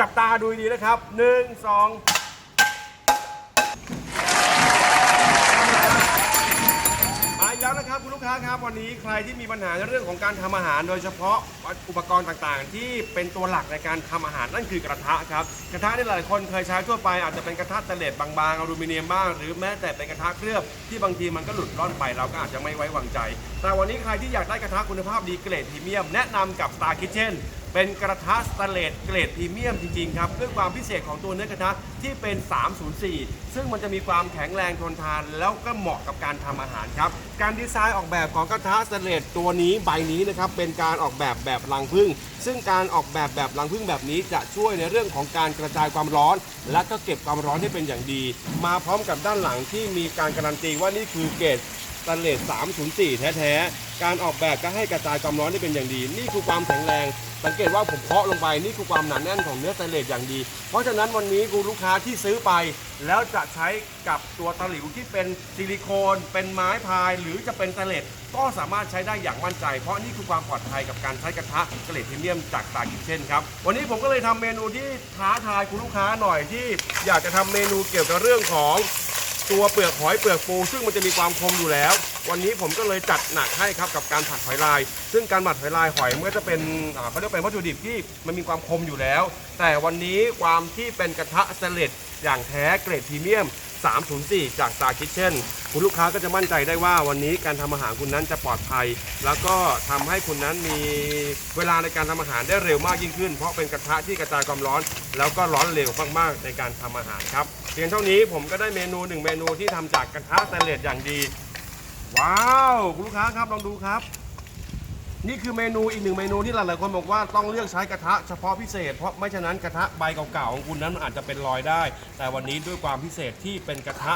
จับตาดูดีนะครับหนึ่งสองมาอีกแล้วนะครับคุณลูกค้าครับวันนี้ใครที่มีปัญหาในเรื่องของการทำอาหาร โดยเฉพาะอุปกรณ์ต่างๆ ที่เป็นตัวหลักในการทำอาหารนั่นคือกระทะครับกระทะที่หลายคนเคยใช้ทั่วไปอาจจะเป็นกระทะสเตนเลสบางๆอลูมิเนียมบ้างหรือแม้แต่เป็นกระทะเคลือบที่บางทีมันก็หลุดร่อนไปเราก็อาจจะไม่ไว้วางใจ แต่วันนี้ใครที่อยากได้กระทะคุณภาพดีเกรดพรีเมียมแนะนำกับ Star Kitchen เป็นกระทะสแตนเลสเกรดพรีเมียมจริงๆครับด้วยความพิเศษของตัวเนื้อกระทะที่เป็น 304 ซึ่งมันจะมีความแข็งแรงทนทาน แล้วก็เหมาะกับการทำอาหารครับ การดีไซน์ออกแบบของกระทะสแตนเลสตัวนี้ใบนี้นะครับเป็นการออกแบบแบบรังผึ้งซึ่งการออกแบบแบบรังผึ้งแบบนี้จะช่วยในเรื่องของการกระจายความร้อน และก็เก็บความร้อนได้เป็นอย่างดี มาพร้อมกับด้านหลังที่มีการการันตีว่านี่คือเกรด สแตนเลส 304 แท้ๆ การออกแบบก็ให้กระจายความร้อนได้เป็นอย่างดี นี่คือความแข็งแรง สังเกตว่าผมเคาะลงไป นี่คือความหนาแน่นของเนื้อสแตนเลสอย่างดี เพราะฉะนั้นวันนี้คุณลูกค้าที่ซื้อไป แล้วจะใช้กับตัวตะหลิวที่เป็นซิลิโคน เป็นไม้พาย หรือจะเป็นสแตนเลส ก็สามารถใช้ได้อย่างมั่นใจ เพราะนี่คือความปลอดภัยกับการใช้กระทะเกรดพรีเมียมจากตากิเช่นครับ วันนี้ผมก็เลยทำเมนูที่ท้าทายคุณลูกค้าหน่อยที่ อยากจะทำเมนูเกี่ยวกับเรื่องของ ตัวเปลือกหอยเปลือกปูซึ่งมันจะมีความคมอยู่แล้ว วันนี้ผมก็เลยจัดหนักให้ครับกับการผัดหอยลาย ซึ่งการผัดหอยลายหอยมันก็จะเป็นอ่าเขาเรียกเป็นวัตถุดิบที่มันมีความคมอยู่แล้ว แต่วันนี้ความที่เป็นกระทะสเตนเลสอย่างแท้เกรดพรีเมียม 304 จาก Star Kitchen คุณลูกค้าก็จะมั่นใจได้ว่าวันนี้การทำอาหารคุณนั้นจะปลอดภัย แล้วก็ทำให้คุณนั้นมีเวลาในการทำอาหารได้เร็วมากยิ่งขึ้น เพราะเป็นกระทะที่กระจายความร้อน แล้วก็ร้อนเร็วมากๆในการทำอาหารครับเพียงเท่านี้ผมก็ได้เมนูหนึ่งเมนูที่ทำจากกระทะสแตนเลสอย่างดี ว้าว คุณลูกค้าครับลองดูครับ นี่คือเมนูอีกหนึ่งเมนูที่หลายๆคนบอกว่าต้องเลือกใช้กระทะเฉพาะพิเศษ เพราะไม่ฉะนั้นกระทะใบเก่าๆของคุณนั้นมันอาจจะเป็นรอยได้ แต่วันนี้ด้วยความพิเศษที่เป็นกระทะ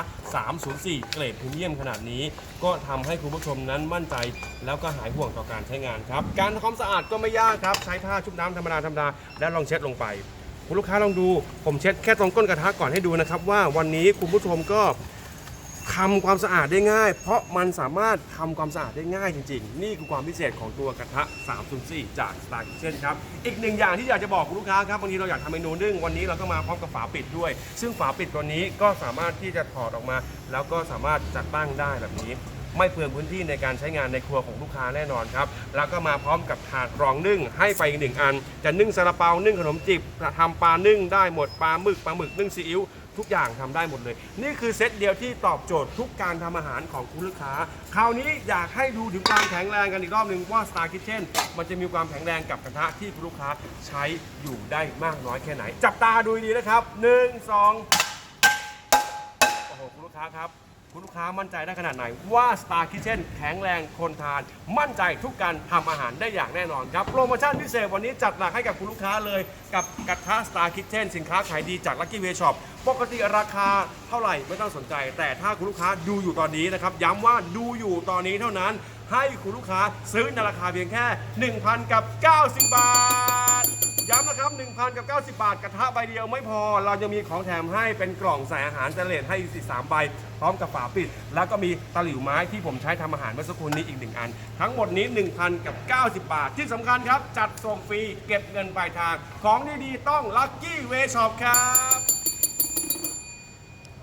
304 เกรดพรีเมียมขนาดนี้ ก็ทำให้คุณผู้ชมนั้นมั่นใจ แล้วก็หายห่วงต่อการใช้งานครับ การทำความสะอาดก็ไม่ยากครับ ใช้ผ้าชุบน้ำธรรมดาธรรมดาแล้วลองเช็ดลงไป คุณลูกค้าลองดู ผมเช็ดแค่ตรงก้นกระทะก่อนให้ดูนะครับว่าวันนี้คุณผู้ชมก็ ทำความสะอาดได้ง่าย เพราะมันสามารถทำความสะอาดได้ง่ายจริง ๆ นี่คือความพิเศษของตัวกระทะ304จาก Star Kitchen ครับ อีกหนึ่งอย่างที่อยากจะบอกคุณลูกค้าครับบางทีเราอยากทำเมนูนึ่งวันนี้เราก็มาพร้อมกับฝาปิดด้วย ซึ่งฝาปิดตัวนี้ก็สามารถที่จะถอดออกมา แล้วก็สามารถจัดตั้งได้แบบนี้ ไม่เปลืองพื้นที่ในการใช้งานในครัวของลูกค้าแน่นอนครับ แล้วก็มาพร้อมกับถาดรองนึ่งให้ไปอีกหนึ่งอัน จะนึ่งซาลาเปานึ่งขนมจีบทำปลานึ่งได้หมดปลาหมึกปลาหมึกนึ่งซีอิ๊ว ทุกอย่างทำได้หมดเลย นี่คือเซตเดียวที่ตอบโจทย์ทุกการทำอาหารของคุณลูกค้า คราวนี้อยากให้ดูถึงความแข็งแรงกันอีกรอบหนึ่งว่า Star Kitchen มันจะมีความแข็งแรงกับกระทะที่คุณลูกค้าใช้อยู่ได้มากน้อยแค่ไหน จับตาดูดีนะครับหนึ่งสองโอ้โห คุณลูกค้าครับ คุณลูกค้ามั่นใจได้ขนาดไหน ว่า Star Kitchen แข็งแรงทนทาน มั่นใจทุกการทำอาหารได้อย่างแน่นอนครับ โปรโมชั่นพิเศษวันนี้จัดหนักให้กับคุณลูกค้าเลย กับกระทะ Star Kitchen สินค้าขายดีจาก Lucky Way Shop ปกติราคาเท่าไหร่ไม่ต้องสนใจ แต่ถ้าคุณลูกค้าดูอยู่ตอนนี้นะครับย้ำว่าดูอยู่ตอนนี้เท่านั้น ให้คุณลูกค้าซื้อในราคาเพียงแค่ 1,000กับ90 บาท ย้ำนะครับ 1,000 กับ 90 บาท กระทะใบเดียวไม่พอ เราจะมีของแถมให้เป็นกล่องใส่อาหารเจเลตให้อีก3ใบ พร้อมกับฝาปิด แล้วก็มีตะหลิวไม้ที่ผมใช้ทำอาหารเมื่อสักครู่นี้อีก 1 อัน ทั้งหมดนี้ 1,000 กับ 90 บาท ที่สำคัญครับ จัดส่งฟรี เก็บเงินปลายทาง ของดีๆต้องลัคกี้เวช็อปครับ